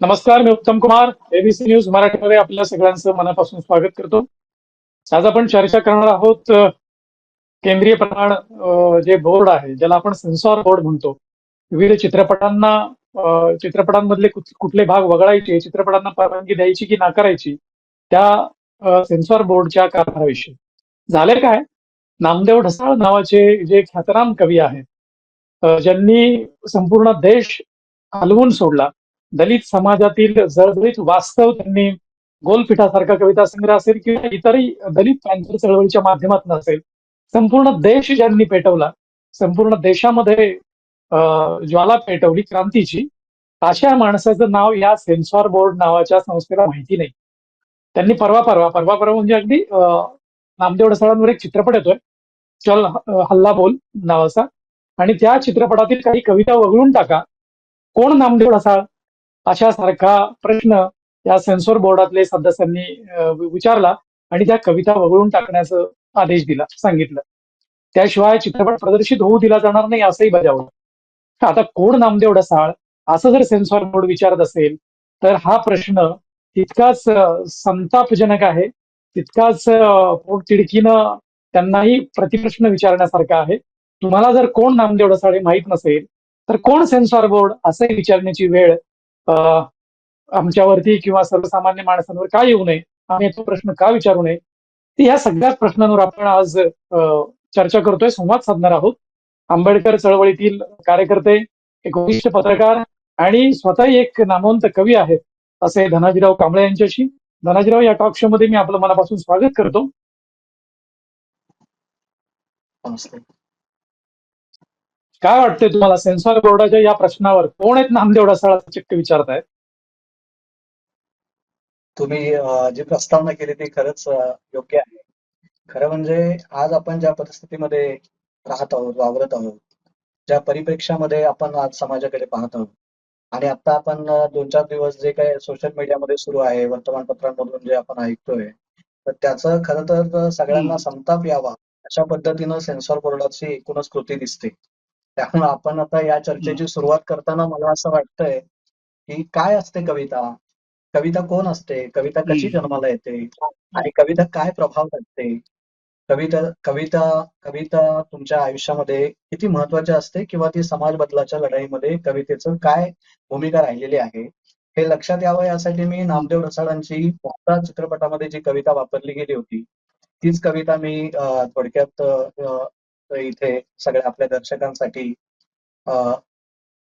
नमस्कार मी उत्तम Kumar ABC news मराठीमध्ये आपल्या सगळ्यांचं मनापासून स्वागत करतो. आज आपण चर्चा करणार आहोत केंद्रीय प्रमाण जे बोर्ड आहे ज्याला आपण सेन्सॉर बोर्ड म्हणतो. विविध चित्रपटांना चित्रपटांमधले कुठले भाग वगळायचे चित्रपटांना परवानगी द्यायची की नाकारायची त्या सेन्सॉर बोर्डच्या कारभाराविषयी. झाले काय? नामदेव ढसाळ नावाचे जे ख्यातनाम कवी आहेत ज्यांनी संपूर्ण देश हलवून सोडला. दलित समाजातील जळजळीत वास्तव त्यांनी गोलपीठासारखा कविता संग्रह असेल किंवा इतरही दलित पॅन्थर चळवळीच्या माध्यमातून असेल संपूर्ण देश ज्यांनी पेटवला संपूर्ण देशामध्ये ज्वाला पेटवली क्रांतीची अशा माणसाचं नाव या सेन्सॉर बोर्ड नावाच्या संस्थेला माहिती नाही. त्यांनी परवा परवा परवा परवा म्हणजे अगदी नामदेव ढसाळांवर एक चित्रपट येतोय चल हल्ला बोल नावाचा आणि त्या चित्रपटातील काही कविता वगळून टाका. कोण नामदेव ढसाळ? अशा सारखा प्रश्न या सेन्सॉर बोर्डातले सदस्यांनी विचारला आणि त्या कविता वगळून टाकण्याचा आदेश दिला सांगितलं. त्याशिवाय चित्रपट प्रदर्शित होऊ दिला जाणार नाही असंही बजावलं. आता कोण नामदेव ढसाळ असं जर सेन्सॉर बोर्ड विचारत असेल तर हा प्रश्न तितकाच संतापजनक आहे तितकाच अ, पोटतिडकीनं त्यांनाही प्रतिप्रश्न विचारण्यासारखा आहे. तुम्हाला जर कोण नामदेव ढसाळ हे माहीत नसेल तर कोण सेन्सॉर बोर्ड असंही विचारण्याची वेळ आमच्यावरती किंवा सर्वसामान्य माणसांवर का येऊ नये? आम्ही तो प्रश्न का विचारू नये? ते ह्या सगळ्याच प्रश्नांवर आपण आज चर्चा करतोय संवाद साधणार आहोत. आंबेडकर चळवळीतील कार्यकर्ते एक वरिष्ठ पत्रकार आणि स्वतःही एक नामवंत कवी आहेत असे धनाजीराव कांबळे यांच्याशी. धनाजीराव या टॉक शो मध्ये मी आपलं मनापासून स्वागत करतो. नमस्ते. काय वाटतंय तुम्हाला? सेन्सॉर बोर्डाच्या या प्रश्नावर कोण आहेत नामदेव ढसाळ चक्क विचारतायत. तुम्ही जी प्रस्तावना केली ती खरंच योग्य आहे. खरं म्हणजे आज आपण ज्या परिस्थितीमध्ये राहत आहोत वावरत आहोत ज्या परिप्रेक्ष्यामध्ये आपण आज समाजाकडे पाहत आहोत आणि आता आपण दोन चार दिवस जे काही सोशल मीडियामध्ये सुरू आहे वर्तमानपत्रांमधून जे आपण ऐकतोय तर त्याचं खरं तर सगळ्यांना. संताप यावा अशा पद्धतीनं सेन्सॉर बोर्डाची एकूणच कृती दिसते. त्यामुळे आपण आता या चर्चेची सुरुवात करताना मला असं वाटतंय की काय असते कविता? कविता कोण असते? कविता कशी. जन्माला येते? आणि कविता काय प्रभाव टाकते? कविता कविता कविता तुमच्या आयुष्यामध्ये किती महत्वाची असते किंवा ती समाज बदलाच्या लढाईमध्ये कवितेचं काय भूमिका राहिलेली आहे? हे लक्षात यावं यासाठी मी नामदेव रसाळांची मोठा चित्रपटामध्ये जी कविता वापरली गेली होती तीच कविता मी थोडक्यात इथे सगळ्या आपल्या दर्शकांसाठी अं,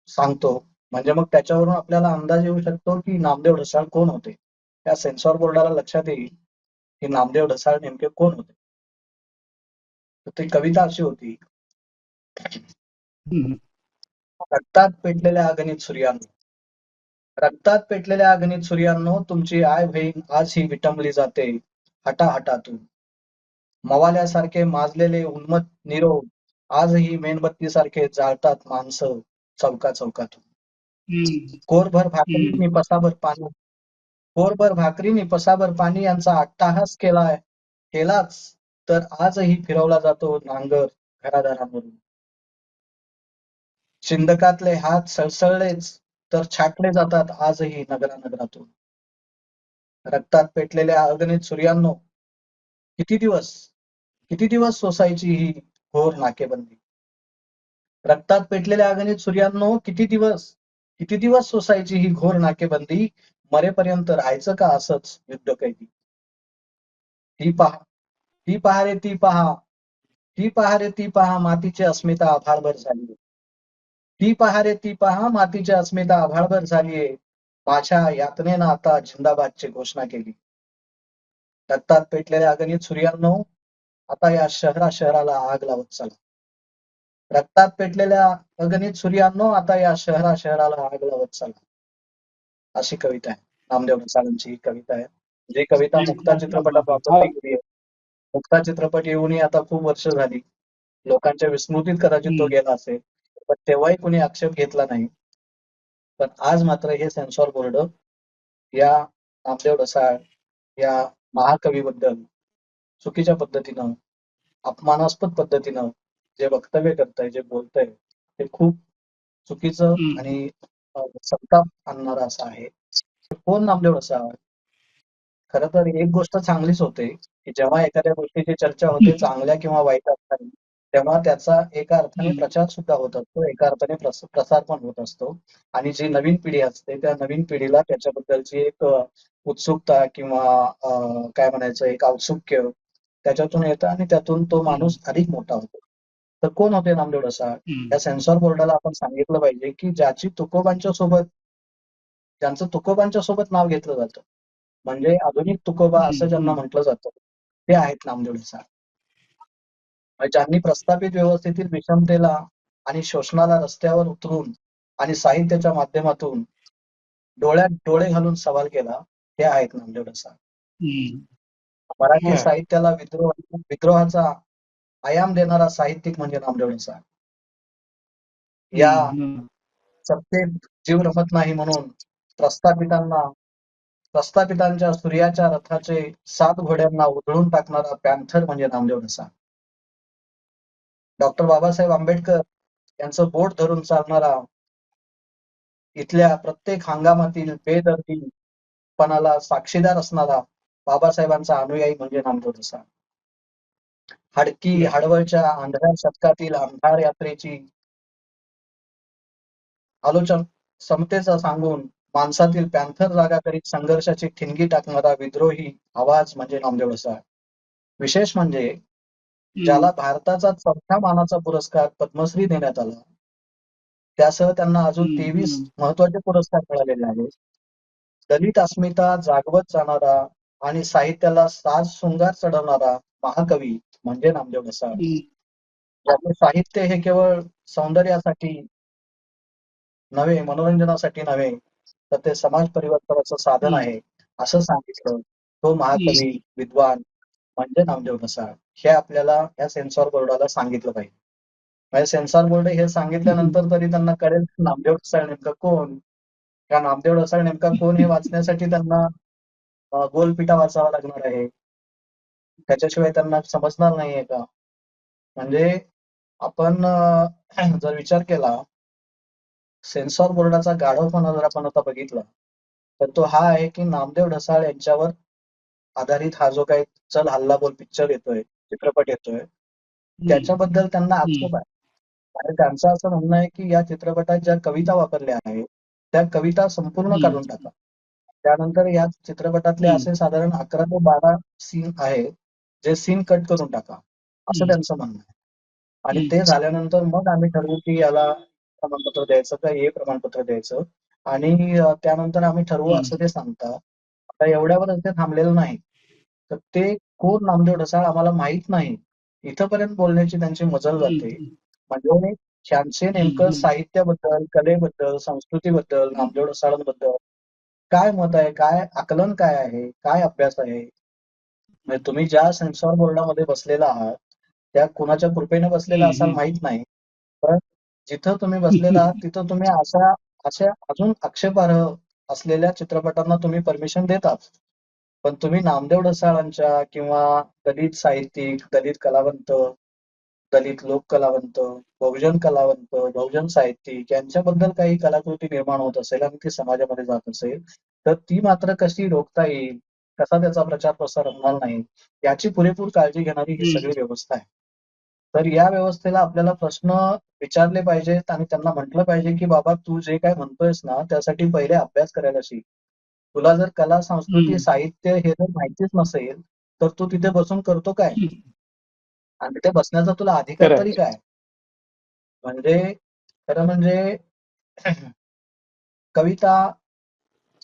सांगतो. म्हणजे मग त्याच्यावरून आपल्याला अंदाज येऊ शकतो की नामदेव ढसाळ कोण होते? त्या सेन्सॉर बोर्डाला लक्षात येईल की नामदेव ढसाळ नेमके कोण होते? ती कविता अशी होती. रक्तात पेटलेल्या अगणित सूर्यांनो रक्तात पेटलेल्या अगणित सूर्यांनो तुमची आय बहीण आज ही विटंबली जाते हटाहटातून. मवाल्यासारखे माजलेले उन्मत निरोग आजही मेणबत्ती सारखे जाळतात माणसं चौका चौकातून. कोरभर भाकरी पसाभर पाणी कोरभर भाकरी नि पसाभर पाणी यांचा अट्टाहास केलाय केलाच तर आजही फिरवला जातो नांगर घरादारांवरून. शिंदकातले हात सळसळलेच तर छाटले जातात आजही नगरानगरातून. रक्तात पेटलेल्या अगणित सूर्यांनो किती दिवस? किती दिवस सोसायची ही घोर नाकेबंदी? रक्तात पेटलेल्या अगणित सूर्यांनो किती दिवस? किती दिवस सोसायची ही घोर नाकेबंदी? मरेपर्यंत राहायचं का असंच युद्ध कैदी ती पहा ती पहा रे ती पहा. ती पहा रे ती पहा मातीची अस्मिता आभाळभर झाली ती पहा रे ती पहा मातीची अस्मिता आभाळभर झालीये. माझ्या यातनेनं आता झिंदाबादची घोषणा केली. रक्तात पेटलेल्या अगणित सूर्यांनो आता या शहरा शहराला आग लावत चला. रक्तात पेटलेल्या अगणित सूर्यांनो आता या शहरा शहराला आग लावत चला. अशी कविता आहे. नामदेव साळंची ही कविता आहे. जी कविता मुक्ता आहे. मुक्ता चित्रपट येऊनही आता खूप वर्ष झाली. लोकांच्या विस्मृतीत कदाचित तो. गेला असेल. पण तेव्हाही कुणी आक्षेप घेतला नाही. पण आज मात्र हे सेन्सॉर बोर्ड या नामदेव ढसाळ या महाकवीबद्दल चुकीच्या पद्धतीनं अपमानास्पद पद्धतीनं जे वक्तव्य करताय जे बोलतंय ते खूप चुकीचं. आणि संताप आणणारं असं आहे. कोण नामदेव ढसाळ खरं तर एक गोष्ट चांगलीच होते की जेव्हा एखाद्या गोष्टीची चर्चा होते चांगल्या किंवा वाईट अर्थाने तेव्हा त्याचा एका अर्थाने. प्रचार सुद्धा होत असतो. एका अर्थाने प्रस- प्रसार पण होत असतो. आणि जी नवीन पिढी असते त्या नवीन पिढीला त्याच्याबद्दलची एक उत्सुकता किंवा काय म्हणायचं एक औत्सुक्य त्याच्यातून येतं आणि त्यातून तो माणूस अधिक मोठा होतो. तर कोण होते नामदेव हम्म. या सेन्सॉर बोर्डाला आपण सांगितलं पाहिजे की ज्याची तुकोबांच्या सोबत ज्यांचं तुकोबांच्या सोबत नाव घेतलं जातं. म्हणजे आधुनिक तुकोबा असं ज्यांना. म्हटलं जातं ते आहेत नामदेव ढसाळ ज्यांनी प्रस्थापित व्यवस्थेतील विषमतेला आणि शोषणाला रस्त्यावर उतरून आणि साहित्याच्या माध्यमातून डोळ्यात डोळे घालून सवाल केला ते आहेत नामदेव ढसाळ. मराठी हा. साहित्याला विद्रोह विद्रोहाचा आयाम देणारा साहित्यिक म्हणजे नामदेव ढसाळ या. सत्तेत जीव रमत नाही म्हणून प्रस्थापितांना प्रस्थापितांच्या सूर्याच्या रथाचे सात घोड्यांना उधळून टाकणारा पॅन्थर म्हणजे नामदेव ढसाळ डॉक्टर बाबासाहेब आंबेडकर यांचं बोट धरून चालणारा इथल्या प्रत्येक हंगामातील बेदर्दीपणाला साक्षीदार असणारा बाबासाहेबांचा अनुयायी म्हणजे नामदेव ढसाळ हडकी हडवळच्या आंधळ्या शतकातील अंधार यात्रेची आलोचन समतेचा सांगून माणसातील पॅन्थर जागा करीत संघर्षाची ठिणगी टाकणारा विद्रोही आवाज म्हणजे नामदेव ढसाळ विशेष म्हणजे ज्याला भारताचा चौथ्या मानाचा पुरस्कार पद्मश्री देण्यात आला त्यासह त्यांना अजून तेवीस. महत्त्वाचे पुरस्कार मिळालेले आहेत दलित अस्मिता जागवत जाणारा आणि साहित्याला साज शृंगार चढवणारा महाकवी म्हणजे नामदेव ढसाळ. ज्याचे साहित्य हे केवळ सौंदर्यासाठी नव्हे मनोरंजनासाठी नव्हे तर ते समाज परिवर्तनाचं साधन. आहे असं सांगितलं तो महाकवी विद्वान म्हणजे नामदेव ढसाळ हे आपल्याला या सेन्सॉर बोर्डाला सांगितलं पाहिजे. म्हणजे सेन्सॉर बोर्ड हे सांगितल्यानंतर तरी त्यांना कळेल नामदेव ढसाळ नेमकं कोण? या नामदेव ढसाळ नेमका कोण हे वाचण्यासाठी त्यांना अं, गोलपिटा वाचावा लागणार आहे. त्याच्याशिवाय त्यांना समजणार नाहीये का? म्हणजे आपण जर विचार केला सेन्सॉर बोर्डाचा गाढवपणा जर आपण आता बघितला तर तो हा आहे की नामदेव ढसाळ यांच्यावर आधारित हा जो काही चल हल्ला बोल पिक्चर येतोय चित्रपट येतोय त्याच्याबद्दल त्यांना आक्षेप आहे आणि त्यांचं असं म्हणणं आहे की या चित्रपटात ज्या कविता वापरल्या आहेत त्या कविता संपूर्ण. काढून टाका त्यानंतर या चित्रपटातले. असे साधारण अकरा ते बारा सीन आहेत जे सीन कट करून टाका असं. त्यांचं म्हणणं आहे आणि. ते झाल्यानंतर मग आम्ही ठरवू की याला प्रमाणपत्र द्यायचं का हे प्रमाणपत्र द्यायचं आणि त्यानंतर आम्ही ठरवू. असं ते सांगतात आता एवढ्यावरच ते थांबलेलं नाही तर ते कोण नामदेव ढसाळ आम्हाला माहीत नाही. इथपर्यंत बोलण्याची त्यांची मजल जाते. म्हणजे त्यांचे नेमकं. साहित्याबद्दल कलेबद्दल संस्कृतीबद्दल नामदेव ढसाळांबद्दल काय मत आहे काय आकलन काय आहे काय अभ्यास आहे? म्हणजे तुम्ही ज्या सेन्सॉर बोर्डामध्ये बसलेला आहात त्या कुणाच्या कृपेने बसलेला. असाल माहीत नाही. पण जिथं तुम्ही बसलेला आहात तिथं तुम्ही अशा अशा अजून आक्षेपार्ह असलेल्या चित्रपटांना तुम्ही परमिशन देतात. पण तुम्ही नामदेव ढसाळांच्या किंवा दलित साहित्यिक दलित कलावंत दलित लोक कलावंत बहुजन कलावंत बहुजन साहित्यिक यांच्याबद्दल काही कलाकृती निर्माण होत असेल आणि ती समाजामध्ये जात असेल तर ती मात्र कशी रोखता येईल? कसा त्याचा प्रचार प्रसार होणार नाही? याची पुरेपूर काळजी घेणारी ही. सगळी व्यवस्था आहे. तर या व्यवस्थेला आपल्याला प्रश्न विचारले पाहिजेत आणि त्यांना म्हटलं पाहिजे की बाबा तू जे काय म्हणतोयस ना त्यासाठी पहिले अभ्यास करायला शिक. तुला जर कला संस्कृती. साहित्य हे जर माहितीच नसेल तर तू तिथे बसून करतो काय? आणि तिथे बसण्याचा तुला अधिकार तरी. काय? म्हणजे खरं म्हणजे कविता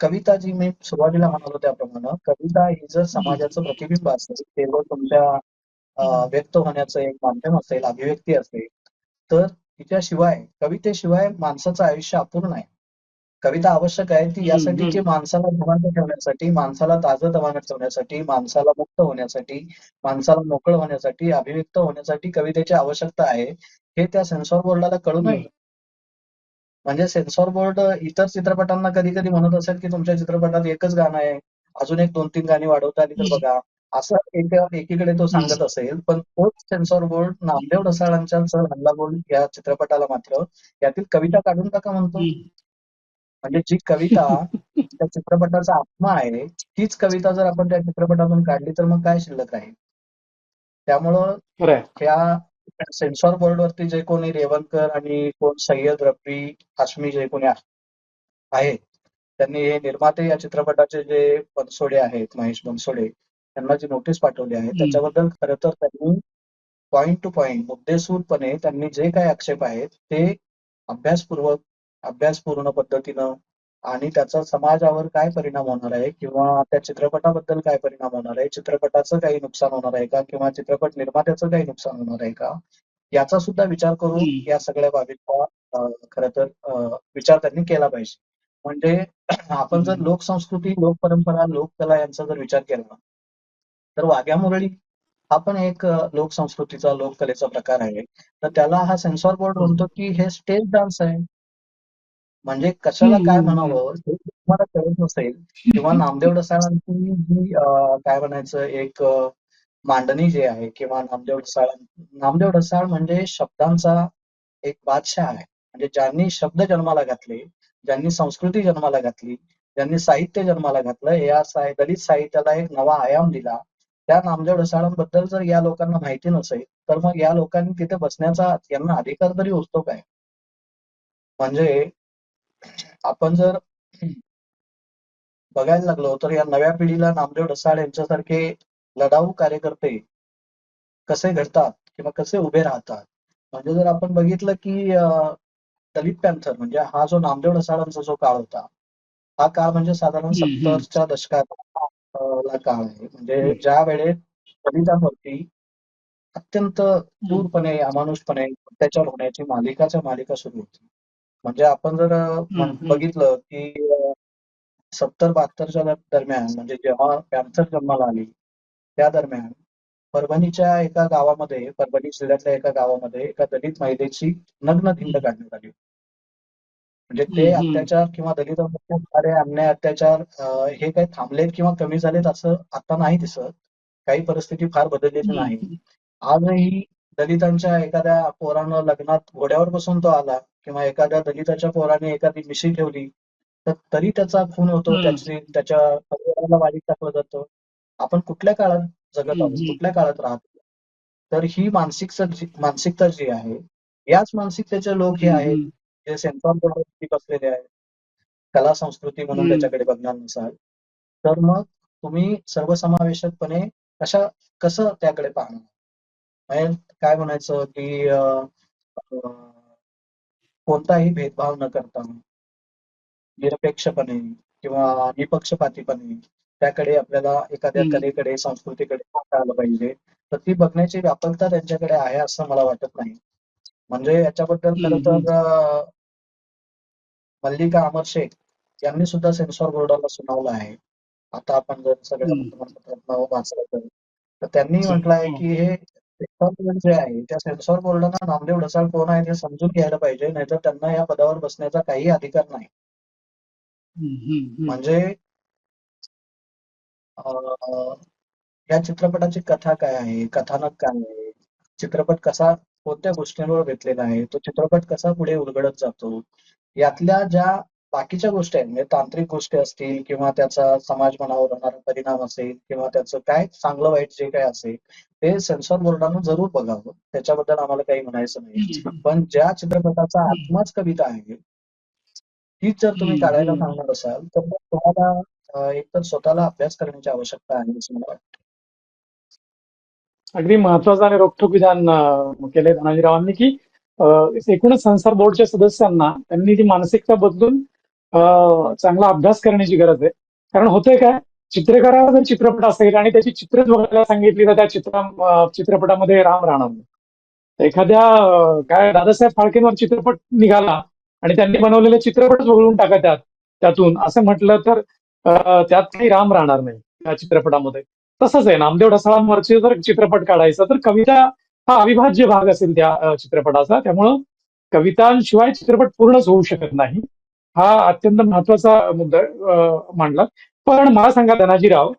कविता जी मी सुरुवातीला म्हणालो त्याप्रमाणे कविता ही जर समाजाचं प्रतिबिंब असेल केवळ तुमच्या व्यक्त होण्याचं एक माध्यम असेल अभिव्यक्ती असेल तर तिच्याशिवाय कवितेशिवाय माणसाचं आयुष्य अपूर्ण आहे कविता आवश्यक आहे ती यासाठी की माणसाला जिवंत ठेवण्यासाठी माणसाला ताजं तवानं ठेवण्यासाठी माणसाला मुक्त होण्यासाठी माणसाला मोकळं होण्यासाठी अभिव्यक्त होण्यासाठी कवितेची आवश्यकता आहे. हे त्या सेन्सॉर बोर्डाला कळू नये. म्हणजे सेन्सॉर बोर्ड इतर चित्रपटांना कधी कधी म्हणत असेल की तुमच्या चित्रपटात एकच गाणं आहे अजून एक दोन तीन गाणी वाढवता आली तर. बघा. असं एक एकीकडे तो सांगत असेल पण तोच सेन्सॉर बोर्ड नामदेव ढसाळांच्या हल्ला बोल या चित्रपटाला मात्र यातील कविता काढून टाका म्हणतो. म्हणजे जी कविता त्या चित्रपटाचा आत्मा आहे तीच कविता जर आपण त्या चित्रपटातून काढली तर मग काय शिल्लक राहील? त्यामुळं ह्या सेन्सॉर बोर्डवरती जे कोणी रेवणकर आणि कोण सय्यद रफी हाशमी जे कोणी आहे- आहेत त्यांनी हे निर्माते या चित्रपटाचे जे बनसोडे आहेत महेश बनसोडे त्यांना जी नोटीस पाठवली आहे त्याच्याबद्दल खरं तर त्यांनी पॉइंट टू पॉइंट मुद्देसूदपणे त्यांनी जे काही आक्षेप आहेत ते अभ्यासपूर्वक अभ्यासपूर्ण पद्धतीनं आणि त्याचा समाजावर काय परिणाम होणार आहे किंवा त्या चित्रपटाबद्दल काय परिणाम होणार आहे चित्रपटाचं काही नुकसान होणार आहे का किंवा चित्रपट निर्मात्याचं काही नुकसान होणार आहे का याचा सुद्धा विचार करून. या सगळ्या बाबींचा खरं तर विचार त्यांनी केला पाहिजे म्हणजे आपण जर. लोकसंस्कृती लोकपरंपरा लोककला यांचा जर विचार केला तर वाघ्या मुरळी हा पण एक लोकसंस्कृतीचा लोककलेचा प्रकार आहे तर त्याला हा सेन्सॉर बोर्ड. म्हणतो की हे स्टेज डान्स आहे म्हणजे कशाला काय म्हणावं हे तुम्हाला कळत नसेल. किंवा नामदेव डसाळांची जी काय म्हणायचं एक मांडणी जी आहे किंवा नामदेव ढसाळ नामदेव ढसाळ म्हणजे शब्दांचा एक बादशाह आहे. म्हणजे ज्यांनी शब्द जन्माला घातले ज्यांनी संस्कृती जन्माला घातली ज्यांनी साहित्य जन्माला घातलं या साहि- दलित साहित्याला एक नवा आयाम दिला. त्या नामदेव ढसाळांबद्दल जर या लोकांना माहिती नसेल तर मग या लोकांनी तिथे बसण्याचा यांना अधिकार तरी असतो काय? म्हणजे आपण जर बघायला लागलो तर या नव्या पिढीला नामदेव ढसाळ यांच्यासारखे लढाऊ कार्यकर्ते कसे घडतात किंवा कसे उभे राहतात म्हणजे जर आपण बघितलं की दलित पॅन्थर म्हणजे हा जो नामदेव ढसाळांचा जो काळ होता हा काळ म्हणजे साधारण. सत्तरच्या दशकात अं, ला काळ आहे म्हणजे. ज्या वेळेत दलितांवरती अत्यंत क्रूरपणे अमानुषपणे अत्याचार होण्याची मालिकाच्या मालिका सुरू होती म्हणजे आपण जर. बघितलं की सत्तर बहात्तरच्या दरम्यान म्हणजे जेव्हा पॅन्थर जन्माला आली त्या दरम्यान परभणीच्या एका गावामध्ये परभणी जिल्ह्यातल्या एका गावामध्ये एका दलित महिलेची नग्न धिंड काढण्यात आली. म्हणजे ते. अत्याचार किंवा होणारे अन्याय अत्याचार हे काही थांबलेत किंवा कमी झालेत असं आता नाही दिसत. काही परिस्थिती फार बदललेली नाही. आजही दलितांच्या एखाद्या पोरानं लग्नात घोड्यावर बसून तो आला. किंवा एखाद्या दलिताच्या पोराने एखादी मिशी ठेवली तर तरी त्याचा खून होतो. त्याची त्याच्या परिवाराला वाईट टाकलं जातं आपण कुठल्या काळात जगत आहोत. कुठल्या काळात राहतो तर ही मानसिकता जी मानसिकता जी आहे याच मानसिकतेचे लोक हे आहेत. जे सेन्सॉर बोर्डवरती बसलेले आहेत कला संस्कृती म्हणून. त्याच्याकडे बघणार नसाल तर मग तुम्ही सर्वसमावेशकपणे कशा कसं त्याकडे पाहणार म्हणजे काय म्हणायचं की कोणताही भेदभाव न करता निरपेक्षपणे किंवा निपक्षपातीपणे त्याकडे आपल्याला एखाद्या हम्म. कलेकडे संस्कृतीकडे पाहता आलं पाहिजे. तर ती बघण्याची व्यापकता त्यांच्याकडे आहे असं मला वाटत नाही. म्हणजे याच्याबद्दल खरं तर अं, मल्लिका अमर शेख यांनी सुद्धा सेन्सॉर बोर्डाला सुनावलं आहे. आता आपण जर सगळ्या वाचलं तर. तर त्यांनी म्हटलं आहे की हे सेन्सॉर बोर्ड जे आहे. त्या सेन्सॉर बोर्डानं नामदेव ढसाळ कोण आहे हे समजून घ्यायला पाहिजे नाहीतर त्यांना या पदावर बसण्याचा काही अधिकार नाही. म्हणजे अं, या चित्रपटाची कथा काय आहे? कथानक काय आहे? चित्रपट कसा कोणत्या गोष्टींवर बेतलेला आहे? तो चित्रपट कसा पुढे उलगडत जातो? यातल्या ज्या बाकीच्या गोष्टी आहेत. म्हणजे तांत्रिक गोष्टी असतील किंवा त्याचा समाज मनावर होणारा परिणाम असेल किंवा त्याचं काय चांगलं वाईट जे काय असेल ते सेन्सॉर बोर्डानं जरूर बघावं. त्याच्याबद्दल आम्हाला काही म्हणायचं नाही. पण ज्या चित्रपटाचा आत्माच कविता आहे तीच जर तुम्ही काढायला. सांगणार असाल तर मग तुम्हाला एकतर स्वतःला अभ्यास करण्याची आवश्यकता आहे असं मला वाटतं. अगदी महत्वाचं आणि रोखठोक विधान केलंय धनाजीरावांनी की एकूणच संसार बोर्डच्या सदस्यांना त्यांनी ती मानसिकता बदलून चांगला अभ्यास करण्याची गरज आहे. कारण होतंय काय? चित्रकाराला जर चित्रपट असेल आणि त्याची चित्रच बघायला सांगितली तर त्या चित्र चित्रपटामध्ये राम राहणार नाही. एखाद्या काय दादासाहेब फाळकेंवर चित्रपट निघाला आणि त्यांनी बनवलेले चित्रपटच वगळून टाका त्यात त्यातून असं म्हटलं तर त्यात काही राम राहणार नाही त्या चित्रपटामध्ये. तसंच आहे नामदेव ढसाळांवरचे जर चित्रपट काढायचा तर कविता हा अविभाज्य भाग असेल त्या चित्रपटाचा. त्यामुळं कवितांशिवाय चित्रपट पूर्णच होऊ शकत नाही. हा अत्यंत महत्त्वाचा मुद्दा मांडला पण मला सांगा धनाजीराव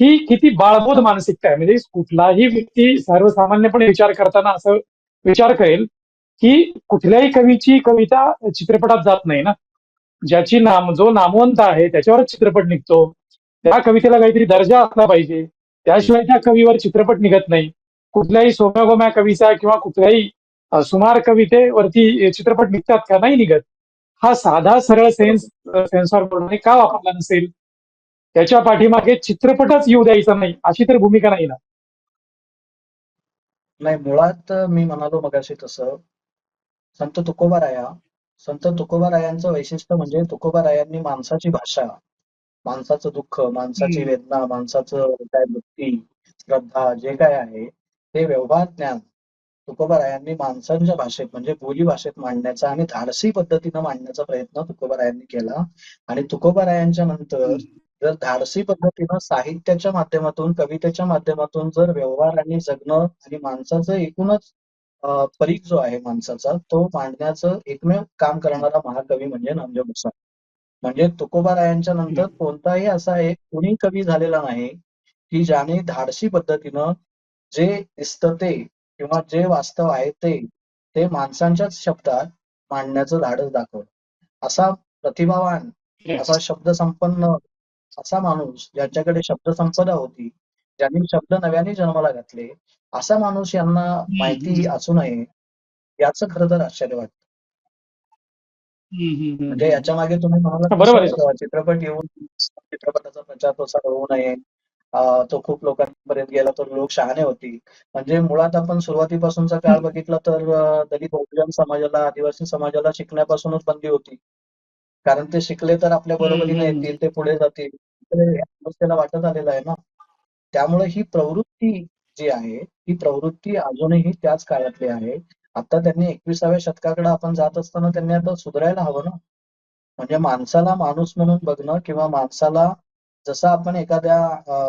ही किती बाळबोध मानसिकता आहे? म्हणजे कुठलाही व्यक्ती सर्वसामान्यपणे विचार करताना असं विचार करेल की कुठल्याही कवीची कविता चित्रपटात जात नाही ना. ज्याची नाम जो नामवंत आहे त्याच्यावरच चित्रपट निघतो. त्या कवितेला काहीतरी दर्जा असला पाहिजे. त्याशिवाय त्या कवीवर चित्रपट निघत नाही. कुठल्याही सोम्यागोम्या कवीचा किंवा कुठल्याही सुमार कवितेवरती चित्रपट निघतात का? नाही निघत. हा साधा सरळ सेन्स सेन्सॉर बोर्डने का वापरला नसेल? त्याच्या पाठीमागे चित्रपटच येऊ द्यायचा नाही अशी तर भूमिका नाही ना. नाही मुळात मी म्हणालो मगाशी तसं. संत तुकोबाराया संत तुकोबारायांचं वैशिष्ट्य म्हणजे तुकोबारायांनी माणसाची भाषा माणसाचं दुःख माणसाची. वेदना माणसाचं काय भक्ती श्रद्धा जे काय आहे ते व्यवहार ज्ञान तुकोबारायांनी माणसांच्या भाषेत म्हणजे बोली भाषेत मांडण्याचा आणि धाडसी पद्धतीनं मांडण्याचा प्रयत्न तुकोबारायांनी केला. आणि तुकोबारायांच्या नंतर जर धाडसी पद्धतीनं साहित्याच्या माध्यमातून कवितेच्या माध्यमातून जर व्यवहार आणि जगणं आणि माणसाचं एकूणच परीख जो आहे माणसाचा तो मांडण्याचं एकमेव काम करणारा महाकवी म्हणजे नामदेव मुसा म्हणजे तुकोबारायांच्या नंतर कोणताही असा एक कुणी कवी झालेला नाही की ज्याने धाडसी पद्धतीनं जे दिसतं ते किंवा जे वास्तव आहे ते ते माणसांच्याच शब्दात मांडण्याचं धाडस दाखवलं. असा प्रतिभावान असा शब्द संपन्न असा माणूस ज्याच्याकडे शब्द संपदा होती ज्यांनी शब्द नव्याने जन्माला घातले असा माणूस यांना माहिती असू नये याचं खरं तर आश्चर्य वाटतं. म्हणजे याच्या मागे तुम्ही म्हणाला चित्रपट येऊन चित्रपटाचा प्रचार प्रसार होऊ नये. तो खूप लोकांपर्यंत गेला तर लोक शहाणे होतील म्हणजे मुळात आपण सुरुवातीपासूनचा काळ बघितला तर दलित बहुजन समाजाला आदिवासी समाजाला शिकण्यापासूनच बंदी होती. कारण ते शिकले तर आपल्या बरोबरीने. येतील ते पुढे जातील. समस्येला वाटत आलेलं आहे ना. त्यामुळे ही प्रवृत्ती जी आहे ही प्रवृत्ती अजूनही त्याच काळातली आहे. आता त्यांनी एकविसाव्या शतकाकडे आपण जात असताना त्यांनी आता सुधारायला हवं ना. म्हणजे माणसाला माणूस म्हणून बघणं किंवा माणसाला जसं आपण एखाद्या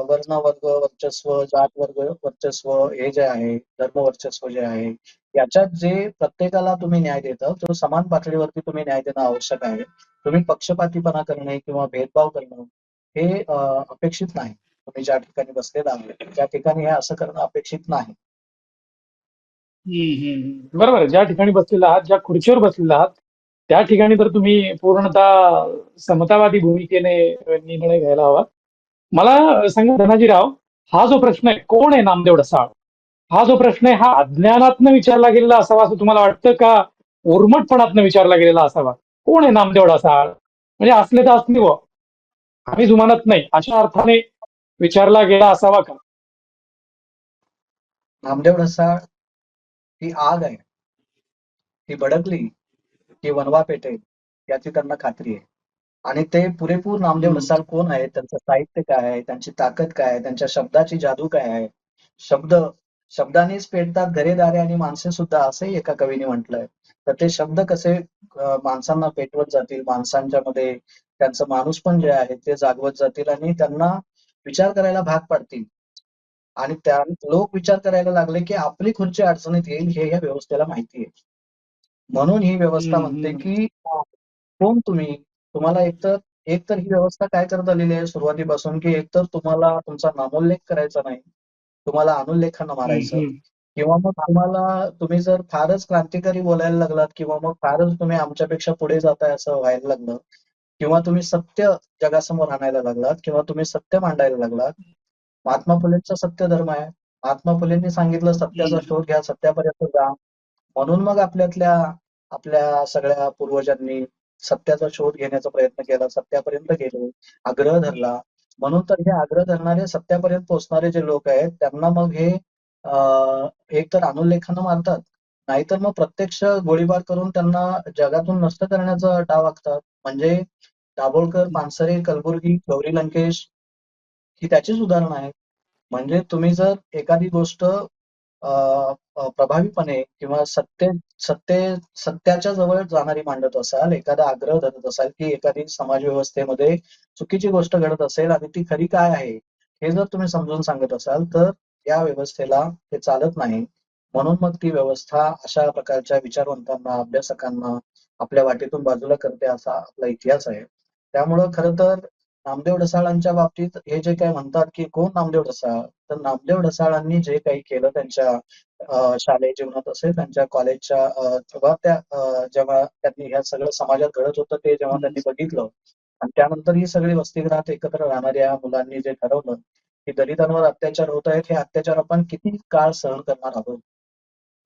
वर्ण वर्ग वर्चस्व जात वर्ग वर्चस्व हे जे आहे धर्म वर्चस्व जे आहे याच्यात जे प्रत्येकाला तुम्ही न्याय देता तो समान पातळीवरती तुम्ही न्याय देणं आवश्यक आहे. तुम्ही पक्षपातीपणा करणे किंवा भेदभाव करणं हे अपेक्षित नाही. तुम्ही ज्या ठिकाणी बसलेला आहे त्या ठिकाणी हे असं करणं अपेक्षित नाही. बरोबर ज्या ठिकाणी बसलेला आहात ज्या खुर्चीवर बसलेला आहात त्या ठिकाणी तर तुम्ही पूर्णतः समतावादी भूमिकेने निर्णय घ्यायला हवा. मला सांगा धनाजीराव हा जो प्रश्न आहे कोण आहे नामदेव ढसाळ? हा जो प्रश्न आहे हा अज्ञानातनं विचारला गेलेला असावा असं तुम्हाला वाटतं का उर्मटपणातनं विचारला गेलेला असावा? कोण आहे नामदेव ढसाळ? म्हणजे असले तर असले व आम्ही जुमानत नाही अशा अर्थाने विचारला गेला असावा का? नामदेव ढसाळ ही आग आहे. ही भडकली. की वनवा पेटेल याची त्यांना खात्री आहे. आणि ते पुरेपूर नामदेव. ढसाळ कोण आहे? त्यांचं साहित्य काय आहे? त्यांची ताकद काय आहे? त्यांच्या शब्दाची जादू काय आहे? शब्द शब्दानेच पेटतात घरेदारे आणि माणसे सुद्धा असंही एका कवीने म्हटलंय. तर ते शब्द कसे माणसांना पेटवत जातील? माणसांच्या मध्ये त्यांचं माणूस पण जे आहे ते जागवत जातील आणि त्यांना विचार करायला भाग पाडतील. आणि त्या लोक विचार करायला लागले की आपली खुर्ची अडचणीत येईल हे या व्यवस्थेला माहिती आहे. म्हणून ही व्यवस्था म्हणते. की कोण तुम्ही? तुम्हाला एकतर एकतर ही व्यवस्था काय करत आलेली आहे सुरुवातीपासून की एकतर तुम्हाला तुमचा नामोल्लेख करायचा नाही. तुम्हाला अनुल्लेखानं मारायचं. किंवा मग तुम्हाला तुम्ही जर फारच क्रांतिकारी बोलायला लागलात किंवा मग फारच तुम्ही आमच्यापेक्षा पुढे जाताय असं व्हायला लागलं किंवा तुम्ही सत्य जगासमोर आणायला लागलात किंवा तुम्ही सत्य मांडायला लागलात महात्मा फुलेंचा सत्य धर्म आहे. महात्मा फुलेंनी सांगितलं सत्याचा. शोध घ्या सत्यापर्यंत जा. म्हणून मग आपल्यातल्या आपल्या सगळ्या पूर्वजांनी सत्याचा शोध घेण्याचा प्रयत्न केला सत्यापर्यंत गेले आग्रह धरला. म्हणून तर हे आग्रह धरणारे सत्यापर्यंत पोहोचणारे जे लोक आहेत त्यांना मग हे एक तर अनुल्लेखानं मारतात नाहीतर मग प्रत्यक्ष गोळीबार करून त्यांना जगातून नष्ट करण्याचा डाव आखतात. म्हणजे दाभोळकर पानसरे कलबुर्गी गौरी लंकेश ही त्याचीच उदाहरणं आहेत. म्हणजे तुम्ही जर एखादी गोष्ट प्रभावीपणे किंवा सत्य सत्य सत्याच्या जवळ जाणारी मांडत असाल एखादा आग्रह धरत असाल की एखादी समाज व्यवस्थेमध्ये चुकीची गोष्ट घडत असेल आणि ती खरी काय आहे हे जर तुम्ही समजून सांगत असाल तर या व्यवस्थेला ते चालत नाही. म्हणून मग ती व्यवस्था अशा प्रकारच्या विचारवंतांना अभ्यासकांना आपल्या वाटेतून बाजूला करते असा आपला इतिहास आहे. त्यामुळं खर तर नामदेव ढसाळांच्या बाबतीत हे जे काही म्हणतात की कोण नामदेव ढसाळ? तर नामदेव ढसाळांनी जे काही केलं त्यांच्या शालेय जीवनात असेल त्यांच्या कॉलेजच्या अं, तेव्हा त्या जेव्हा त्यांनी ह्या सगळं समाजात घडत होतं ते जेव्हा. त्यांनी बघितलं आणि त्यानंतर ही सगळी वसतिगृहात एकत्र राहणाऱ्या मुलांनी जे ठरवलं की दलितांवर अत्याचार होत आहेत हे अत्याचार आपण किती काळ सहन करणार आहोत?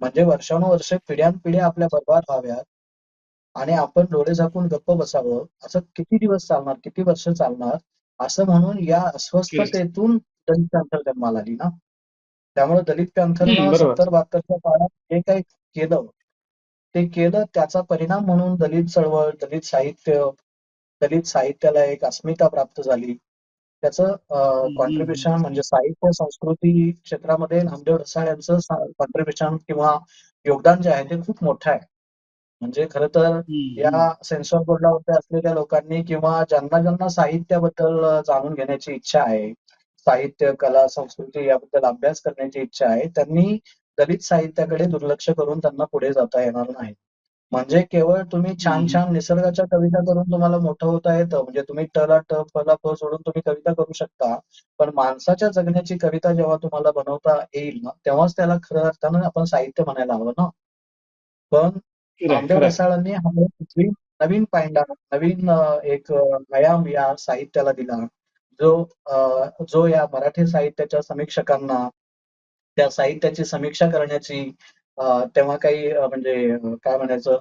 म्हणजे वर्षानुवर्षे पिढ्यानपिढ्या आपल्या बर्बाद व्हाव्यात. आणि आपण डोळे झाकून गप्प बसावं असं किती दिवस चालणार किती वर्ष चालणार असं म्हणून या अस्वस्थतेतून दलित पॅन्थर जन्माला आली ना त्यामुळे दलित पॅन्थरनं. सत्तर बहात्तरच्या काळात जे काही केलं ते केलं त्याचा परिणाम म्हणून दलित चळवळ दलित साहित्य दलित साहित्याला एक अस्मिता प्राप्त झाली त्याचं. कॉन्ट्रीब्युशन म्हणजे साहित्य संस्कृती क्षेत्रामध्ये नामदेव ढसाळ यांचं कॉन्ट्रीब्युशन किंवा योगदान जे आहे ते खूप मोठं आहे म्हणजे खरं तर. या सेन्सॉर बोर्डावरती असलेल्या लोकांनी किंवा ज्यांना ज्यांना साहित्याबद्दल जाणून घेण्याची इच्छा आहे साहित्य कला संस्कृती याबद्दल अभ्यास करण्याची इच्छा आहे त्यांनी दलित साहित्याकडे दुर्लक्ष करून त्यांना पुढे जाता येणार नाही म्हणजे केवळ तुम्ही छान. छान निसर्गाच्या कविता करून तुम्हाला मोठं होता येतं म्हणजे तुम्ही टला ट फला फ सोडून तुम्ही कविता करू शकता पण माणसाच्या जगण्याची कविता जेव्हा तुम्हाला बनवता येईल ना तेव्हाच त्याला खऱ्या अर्थानं आपण साहित्य म्हणायला हवं ना पण नामदेव खरंय. ढसाळांनी हा नवीन पायंडा नवीन एक आयाम या साहित्याला दिला जो जो या मराठी साहित्याच्या समीक्षकांना त्या साहित्याची समीक्षा करण्याची तेव्हा काही म्हणजे काय म्हणायचं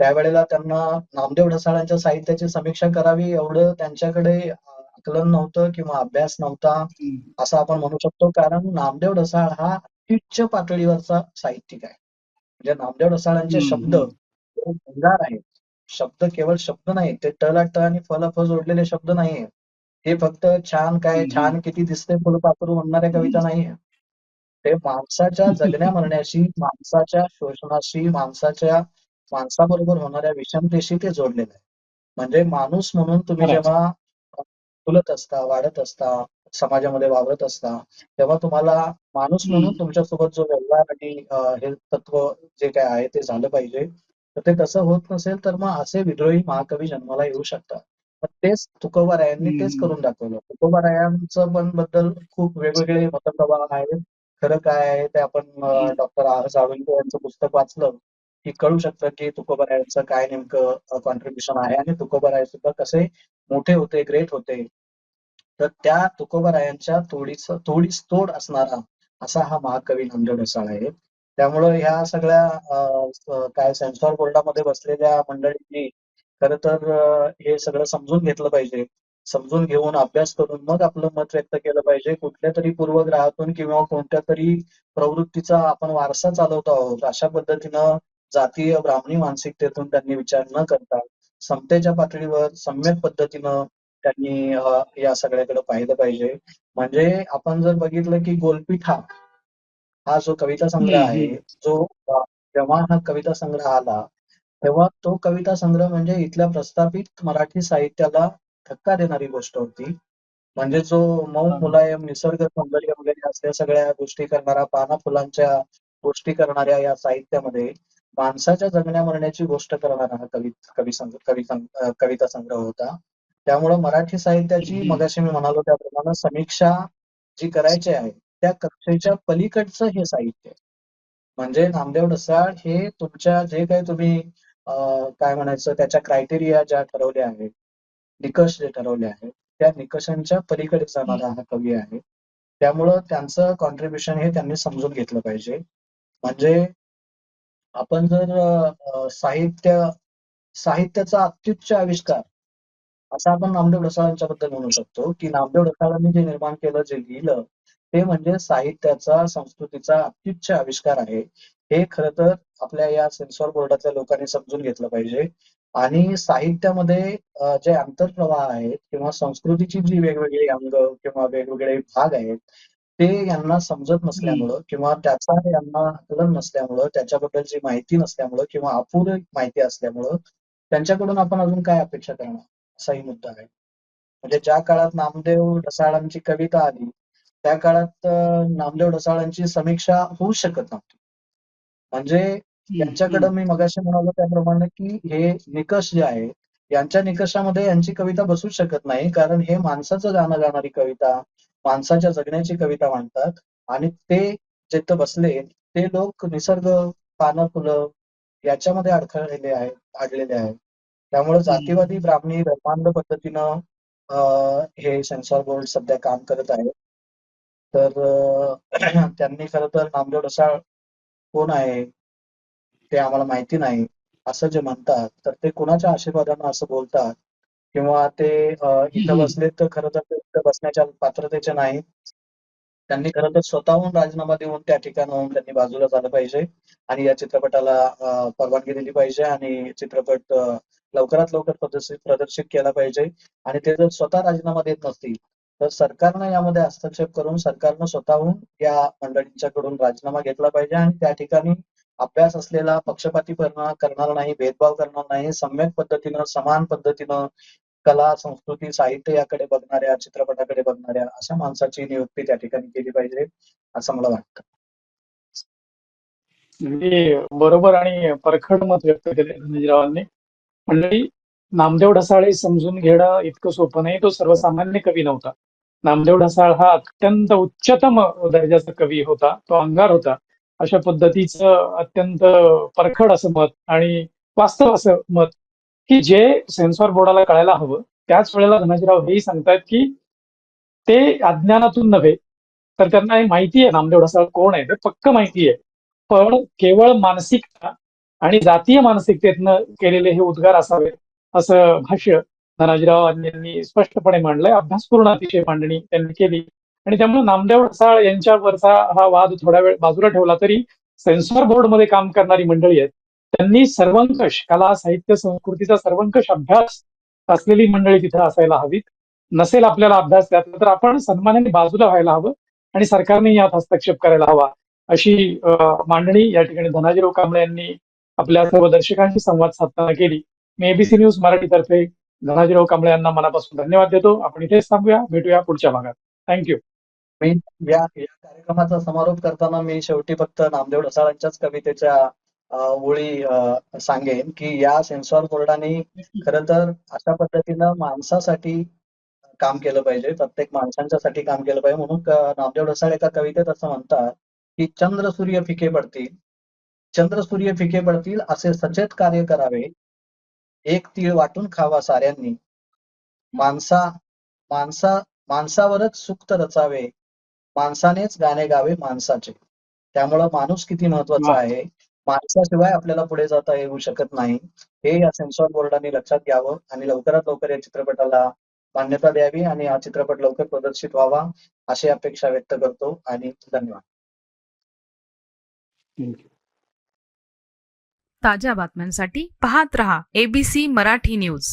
त्यावेळेला त्यांना नामदेव ढसाळांच्या साहित्याची समीक्षा करावी एवढं त्यांच्याकडे आकलन नव्हतं किंवा अभ्यास नव्हता. असं आपण म्हणू शकतो कारण नामदेव ढसाळ हा उच्च पातळीवरचा साहित्यिक आहे म्हणजे नामदेव ढसाळांचे हम्म, शब्द भंगार आहेत. शब्द केवळ शब्द नाहीत. ते टला ट आणि फला फ जोडलेले शब्द नाहीये. हे फक्त छान काय. छान किती दिसते फुलपाखरू म्हणणाऱ्या कविता नाहीये. ते माणसाच्या जगण्या मरण्याशी माणसाच्या शोषणाशी माणसाच्या माणसाबरोबर होणाऱ्या विषमतेशी ते जोडलेलं आहे म्हणजे माणूस म्हणून तुम्ही. जेव्हा फुलत असता वाढत असता समाजामध्ये वावरत असता तेव्हा तुम्हाला माणूस म्हणून. तुमच्यासोबत जो व्यवहार आणि हे तत्व जे काय आहे ते झालं पाहिजे तर ते तसं होत नसेल तर मग असे विद्रोही महाकवी जन्माला येऊ शकतात पण तेच तुकोबारायांनी तेच. करून दाखवलं तुकोबारायांचं पण बद्दल खूप वेगवेगळे मतप्रवाह आहेत खरं काय आहे ते आपण. डॉक्टर आर साळुंके यांचं पुस्तक वाचलं हे कळू शकतं की तुकोबारायांचं काय नेमकं कॉन्ट्रीब्युशन आहे आणि तुकोबाराय सुद्धा कसे मोठे होते ग्रेट होते. तर त्या तुकोबारायांच्या तोडीच तोडीस तोड असणारा असा हा महाकवी नामदेव ढसाळ आहे. त्यामुळं ह्या सगळ्या काय सेन्सॉर बोर्डामध्ये बसलेल्या मंडळींनी खर तर हे सगळं समजून घेतलं पाहिजे. समजून घेऊन अभ्यास करून मग आपलं मत व्यक्त केलं पाहिजे. कुठल्या तरी पूर्वग्रहातून किंवा कोणत्या तरी प्रवृत्तीचा आपण वारसा चालवतो आहोत अशा पद्धतीनं जातीय ब्राह्मणी मानसिकतेतून त्यांनी विचार न करता समतेच्या पातळीवर सम्यक पद्धतीनं त्यांनी या सगळ्याकडे पाहिलं पाहिजे म्हणजे आपण जर बघितलं की गोलपीठा हा जो कविता संग्रह. आहे. जो जेव्हा हा कविता संग्रह आला तेव्हा तो कविता संग्रह म्हणजे इथल्या प्रस्थापित मराठी साहित्याला धक्का देणारी गोष्ट होती म्हणजे जो मऊ. मुलायम निसर्ग सौंदर्य वगैरे असल्या सगळ्या गोष्टी करणारा पाना फुलांच्या गोष्टी करणाऱ्या या साहित्यामध्ये माणसाच्या जगण्या मरण्याची गोष्ट करणारा हा कवी कवी संग कवी संग कविता संग्रह होता त्यामुळं मराठी साहित्याची. मगाशी मी म्हणालो त्याप्रमाणे समीक्षा जी करायची आहे त्या कक्षेच्या पलीकडचं हे साहित्य. म्हणजे नामदेव ढसाळ हे तुमच्या जे काही तुम्ही काय म्हणायचं त्याच्या क्रायटेरिया ज्या ठरवल्या आहेत निकष जे ठरवले आहेत त्या निकषांच्या पलीकडे जाणारा हा कवी आहे त्यामुळं त्यांचं कॉन्ट्रीब्युशन हे त्यांनी समजून घेतलं पाहिजे म्हणजे आपण जर साहित्य साहित्याचा अत्युच्च आविष्कार असं आपण नामदेव ढसाळांच्या बद्दल म्हणू शकतो की नामदेव ढसाळांनी जे निर्माण केलं जे लिहिलं ते म्हणजे साहित्याचा संस्कृतीचा अत्युच्च आविष्कार आहे. हे खरं तर आपल्या या सेन्सॉर बोर्डातल्या लोकांनी समजून घेतलं पाहिजे. आणि साहित्यामध्ये अ, जे आंतरप्रवाह आहेत किंवा संस्कृतीची जी वेगवेगळी अंग किंवा वेगवेगळे भाग आहेत ते यांना समजत नसल्यामुळं किंवा त्याचा यांना आकलन नसल्यामुळं त्याच्याबद्दलची माहिती नसल्यामुळं किंवा अपुरी माहिती असल्यामुळं त्यांच्याकडून आपण अजून काय अपेक्षा करणार? असाही मुद्दा आहे. म्हणजे ज्या काळात नामदेव ढसाळांची कविता आली त्या काळात नामदेव ढसाळांची समीक्षा होऊ शकत नव्हती. म्हणजे हम्म. त्यांच्याकडे मी मगाशी म्हणालो त्याप्रमाणे की हे निकष जे आहे यांच्या निकषामध्ये यांची कविता बसूच शकत नाही कारण हे माणसाचं गाणं गाणारी कविता माणसाच्या जगण्याची कविता म्हणतात आणि ते जिथं बसले ते लोक निसर्ग पानं फुलं याच्यामध्ये अडखळलेले आहेत अडलेले आहेत. त्यामुळे जातीवादी ब्राह्मणी धर्मांध पद्धतीनं अं, हे सेन्सॉर बोर्ड सध्या काम करत आहे. तर अं, त्यांनी खरं तर नामदेव ढसाळ कोण आहे ते आम्हाला माहिती नाही असं जे म्हणतात तर ते कुणाच्या आशीर्वादानं असं बोलतात किंवा ते अं, इथं. बसले तर खरं तर ते इथं बसण्याच्या पात्रतेचे नाही त्यांनी खरं तर स्वतःहून राजीनामा देऊन त्या ठिकाणाहून त्यांनी बाजूला झालं पाहिजे आणि या चित्रपटाला अं, परवानगी दिली पाहिजे आणि चित्रपट अं, लवकरात लवकर प्रदर्शित प्रदर्शित केला पाहिजे आणि ते जर स्वतः राजीनामा देत नसतील तर सरकारनं यामध्ये हस्तक्षेप करून सरकारनं स्वतःहून या मंडळींच्याकडून राजीनामा घेतला पाहिजे आणि त्या ठिकाणी अभ्यास असलेला पक्षपातीपणा करणार नाही भेदभाव करणार नाही सम्यक पद्धतीनं समान पद्धतीनं कला संस्कृती साहित्य याकडे बघणाऱ्या चित्रपटाकडे बघणाऱ्या अशा माणसाची नियुक्ती त्या ठिकाणी केली पाहिजे असं मला वाटतं. बरोबर आणि परखड मत व्यक्त केले धनंजयरावांनी. मंडळी नामदेव ढसाळे समजून घेणं इतकं सोपं नाही तो सर्वसामान्य कवी नव्हता. नामदेव ढसाळ हा अत्यंत उच्चतम दर्जाचा कवी होता तो अंगार होता. अशा पद्धतीचं अत्यंत परखड असं मत आणि वास्तव असं मत की जे सेन्सॉर बोर्डाला कळायला हवं. त्याच वेळेला धनाजीराव हेही सांगतायत की ते अज्ञानातून नव्हे तर त्यांना हे माहिती आहे. नामदेव ढसाळ कोण आहे ते पक्क माहिती आहे. पण केवळ मानसिकता आणि जातीय मानसिकतेतनं केलेले हे उद्गार असावेत असं भाष्य धनाजीराव यांनी स्पष्टपणे मांडलंय. अभ्यासपूर्ण अतिशय मांडणी त्यांनी केली. आणि त्यामुळे नामदेव ढसाळ यांच्यावरचा हा वाद थोडा वेळ बाजूला ठेवला तरी सेन्सॉर बोर्डमध्ये काम करणारी मंडळी आहेत. त्यांनी सर्वंकष कला साहित्य संस्कृतीचा सर्वंकष अभ्यास असलेली मंडळी तिथे असायला हवीत. नसेल आपल्याला अभ्यास त्याचा तर आपण सन्मानाने बाजूला व्हायला हवं आणि सरकारने यात हस्तक्षेप करायला हवा. अशी मांडणी या ठिकाणी धनाजीराव कांबळे यांनी आपल्या सर्व दर्शकांशी संवाद साधताना केली. मी एबीसी न्यूज मराठीतर्फे धनाजीराव कांबळे यांना मनापासून धन्यवाद देतो. आपण इथेच थांबूया. भेटूया पुढच्या भागात. थँक्यू मी या या कार्यक्रमाचा समारोप करताना मी शेवटी फक्त नामदेव ढसाळांच्याच कवितेच्या ओळी सांगेन की या सेन्सॉर बोर्डाने खर तर अशा पद्धतीनं माणसासाठी काम केलं पाहिजे प्रत्येक माणसांच्यासाठी काम केलं पाहिजे. म्हणून नामदेव ढसाळ एका कवितेत असं म्हणतात की चंद्र सूर्य फिके पडतील चंद्र सूर्य फिके पडतील असे सचेत कार्य करावे एक तीळ वाटून खावा साऱ्यांनी. माणसा माणसा माणसावरच सुक्त रचावे माणसानेच गाणे गावे माणसाचे. त्यामुळं माणूस किती महत्त्वाचा. आहे? माणसाशिवाय आपल्याला पुढे जाता येऊ शकत नाही. हे या सेन्सॉर बोर्डाने लक्षात घ्यावं आणि लवकरात लवकर या चित्रपटाला मान्यता द्यावी आणि हा चित्रपट लवकर प्रदर्शित व्हावा अशी अपेक्षा व्यक्त करतो आणि धन्यवाद. थँक्यू ताज्या बातम्यांसाठी पाहत रहा एबीसी मराठी न्यूज